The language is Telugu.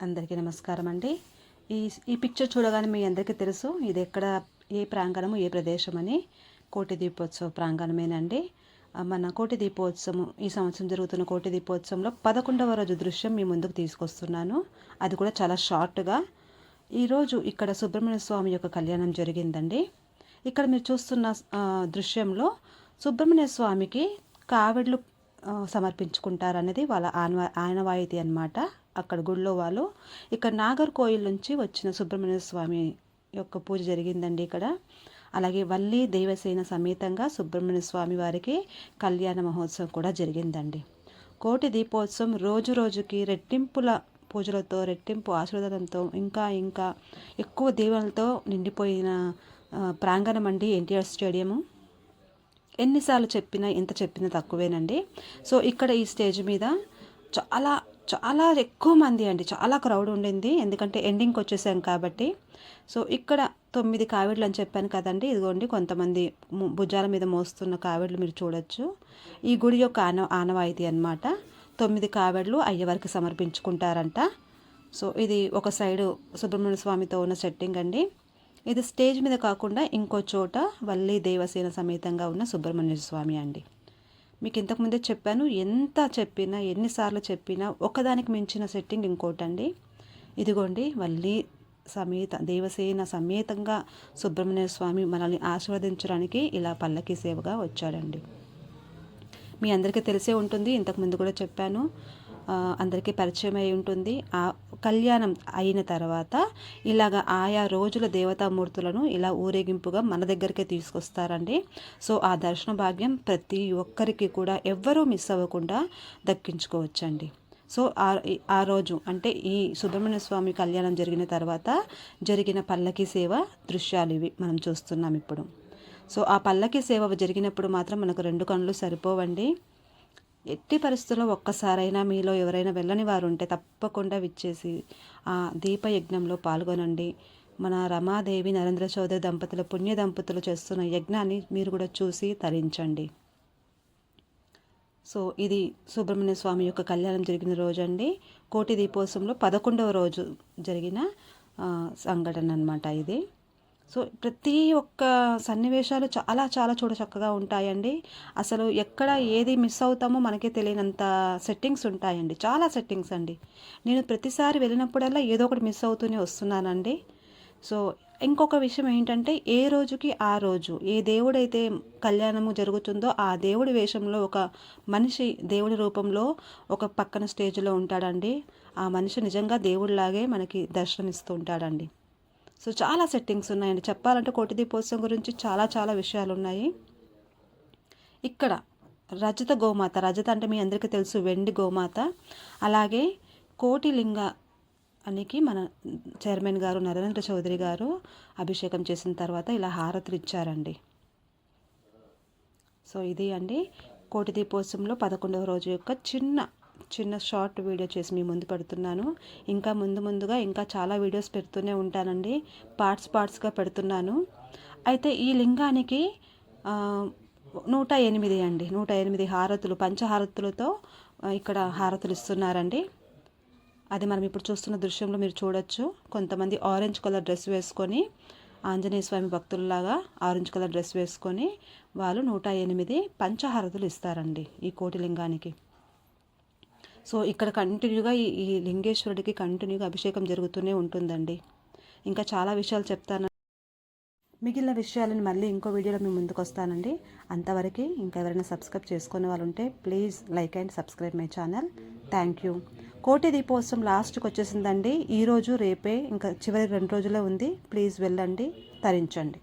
అందరికీ నమస్కారం అండి. ఈ ఈ పిక్చర్ చూడగానే మీ అందరికీ తెలుసు ఇది ఎక్కడ ఏ ప్రాంగణము ఏ ప్రదేశం అని కోటి దీపోత్సవ ప్రాంగణమేనండి. మన కోటి దీపోత్సవం ఈ సంవత్సరం జరుగుతున్న కోటి దీపోత్సవంలో పదకొండవ రోజు దృశ్యం మీ ముందుకు తీసుకొస్తున్నాను. అది కూడా చాలా షార్ట్గా. ఈరోజు ఇక్కడ సుబ్రహ్మణ్య స్వామి యొక్క కళ్యాణం జరిగిందండి. ఇక్కడ మీరు చూస్తున్న దృశ్యంలో సుబ్రహ్మణ్య స్వామికి కావిడ్లు సమర్పించుకుంటారనేది వాళ్ళ ఆనవా ఆనవాయితీ అనమాట అక్కడ గుడిలో వాళ్ళు ఇక్కడ నాగర్కోయిల్ నుంచి వచ్చిన సుబ్రహ్మణ్య స్వామి యొక్క పూజ జరిగిందండి ఇక్కడ. అలాగే వల్లి దేవసేన సమేతంగా సుబ్రహ్మణ్య స్వామి వారికి కళ్యాణ మహోత్సవం కూడా జరిగిందండి. కోటి దీపోత్సవం రోజు రోజుకి రెట్టింపుల పూజలతో రెట్టింపు ఆశీర్వాదంతో ఇంకా ఇంకా ఎక్కువ దీవెనలతో నిండిపోయిన ప్రాంగణం అండి ఎన్టీఆర్ స్టేడియము. ఎన్నిసార్లు చెప్పినా ఎంత చెప్పినా తక్కువేనండి. సో ఇక్కడ ఈ స్టేజ్ మీద చాలా చాలా ఎక్కువ మంది అండి. చాలా క్రౌడ్ ఉండింది. ఎందుకంటే ఎండింగ్కి వచ్చేసాం కాబట్టి. సో ఇక్కడ తొమ్మిది కావిడ్లు అని చెప్పాను కదండి. ఇదిగోండి కొంతమంది భుజాల మీద మోస్తున్న కావిడ్లు మీరు చూడొచ్చు. ఈ గుడి యొక్క ఆన ఆనవాయితీ అనమాట తొమ్మిది కావిడ్లు అయ్యవారికి సమర్పించుకుంటారంట. సో ఇది ఒక సైడు సుబ్రహ్మణ్య స్వామితో ఉన్న సెట్టింగ్ అండి. ఇది స్టేజ్ మీద కాకుండా ఇంకో చోట వల్లి దేవసేన సమేతంగా ఉన్న సుబ్రహ్మణ్య స్వామి అండి. మీకు ఇంతకుముందే చెప్పాను ఎంత చెప్పినా ఎన్నిసార్లు చెప్పినా ఒకదానికి మించిన సెట్టింగ్ ఇంకోటండి. ఇదిగోండి మళ్ళీ సమేత దేవసేన సమేతంగా సుబ్రహ్మణ్య స్వామి మనల్ని ఆశీర్వదించడానికి ఇలా పల్లకి సేవగా వచ్చాడండి. మీ అందరికీ తెలిసే ఉంటుంది ఇంతకుముందు కూడా చెప్పాను. అందరికీ పరిచయం అయి ఉంటుంది. ఆ కళ్యాణం అయిన తర్వాత ఇలాగ ఆయా రోజుల దేవతామూర్తులను ఇలా ఊరేగింపుగా మన దగ్గరికే తీసుకొస్తారండి. సో ఆ దర్శన భాగ్యం ప్రతి ఒక్కరికి కూడా ఎవ్వరూ మిస్ అవ్వకుండా దక్కించుకోవచ్చండి. సో ఆ ఆ రోజు అంటే ఈ సుబ్రహ్మణ్య స్వామి కళ్యాణం జరిగిన తర్వాత జరిగిన పల్లకి సేవ దృశ్యాలు ఇవి మనం చూస్తున్నాం ఇప్పుడు. సో ఆ పల్లకి సేవ జరిగినప్పుడు మాత్రం మనకు రెండు కళ్ళు సరిపోవండి. ఎట్టి పరిస్థితుల్లో ఒక్కసారైనా మీలో ఎవరైనా వెళ్ళని వారు ఉంటే తప్పకుండా విచ్చేసి ఆ దీపయజ్ఞంలో పాల్గొనండి. మన రమాదేవి నరేంద్ర చౌదరి దంపతుల పుణ్య దంపతులు చేస్తున్న యజ్ఞాన్ని మీరు కూడా చూసి తరించండి. సో ఇది సుబ్రహ్మణ్య స్వామి యొక్క కళ్యాణం జరిగిన రోజు అండి కోటి దీపోత్సవంలో పదకొండవ రోజు జరిగిన సంఘటన అనమాట ఇది. సో ప్రతి ఒక్క సన్నివేశాలు చాలా చాలా చూడ చక్కగా ఉంటాయండి. అసలు ఎక్కడ ఏది మిస్ అవుతామో మనకే తెలియనంత సెట్టింగ్స్ ఉంటాయండి. చాలా సెట్టింగ్స్ అండి. నేను ప్రతిసారి వెళ్ళినప్పుడల్లా ఏదో ఒకటి మిస్ అవుతూనే వస్తున్నానండి. సో ఇంకొక విషయం ఏంటంటే ఏ రోజుకి ఆ రోజు ఏ దేవుడైతే కళ్యాణము జరుగుతుందో ఆ దేవుడి వేషంలో ఒక మనిషి దేవుడి రూపంలో ఒక పక్కన స్టేజ్లో ఉంటాడండి. ఆ మనిషి నిజంగా దేవుడిలాగే మనకి దర్శనమిస్తూ ఉంటాడండి. సో చాలా సెట్టింగ్స్ ఉన్నాయండి. చెప్పాలంటే కోటి దీపోత్సవం గురించి చాలా చాలా విషయాలు ఉన్నాయి ఇక్కడ రజత గోమాత రజత అంటే మీ అందరికీ తెలుసు వెండి గోమాత. అలాగే కోటిలింగ అనికి మన చైర్మన్ గారు నరేంద్ర చౌదరి గారు అభిషేకం చేసిన తర్వాత ఇలా హారతులు ఇచ్చారండి. సో ఇది అండి కోటి దీపోత్సవంలో పదకొండవ రోజు యొక్క చిన్న చిన్న షార్ట్ వీడియో చేసి మీ ముందు పెడుతున్నాను. ఇంకా ముందు ముందుగా ఇంకా చాలా వీడియోస్ పెడుతూనే ఉంటానండి. పార్ట్స్ పార్ట్స్గా పెడుతున్నాను. అయితే ఈ లింగానికి నూట ఎనిమిది అండి. నూట ఎనిమిది హారతులు పంచహారతులతో ఇక్కడ హారతులు ఇస్తున్నారండి. అది మనం ఇప్పుడు చూస్తున్న దృశ్యంలో మీరు చూడొచ్చు. కొంతమంది ఆరెంజ్ కలర్ డ్రెస్ వేసుకొని ఆంజనేయ స్వామి భక్తుల్లాగా ఆరెంజ్ కలర్ డ్రెస్ వేసుకొని వాళ్ళు నూట ఎనిమిది పంచహారతులు ఇస్తారండి ఈ కోటిలింగానికి సో ఇక్కడ కంటిన్యూగా ఈ లింగేశ్వరుడికి కంటిన్యూగా అభిషేకం జరుగుతూనే ఉంటుందండి. ఇంకా చాలా విషయాలు చెప్తాను. మిగిలిన విషయాలను మళ్ళీ ఇంకో వీడియోలో మీ ముందుకు వస్తానండి. అంతవరకు ఇంకా ఎవరైనా సబ్స్క్రైబ్ చేసుకునే వాళ్ళు ఉంటే please like and subscribe my channel thank you కోటి దీపోత్సవం లాస్ట్కి వచ్చేసిందండి. ఈరోజు రేపే ఇంకా చివరి రెండు రోజులే ఉంది. ప్లీజ్ వెళ్ళండి తరించండి.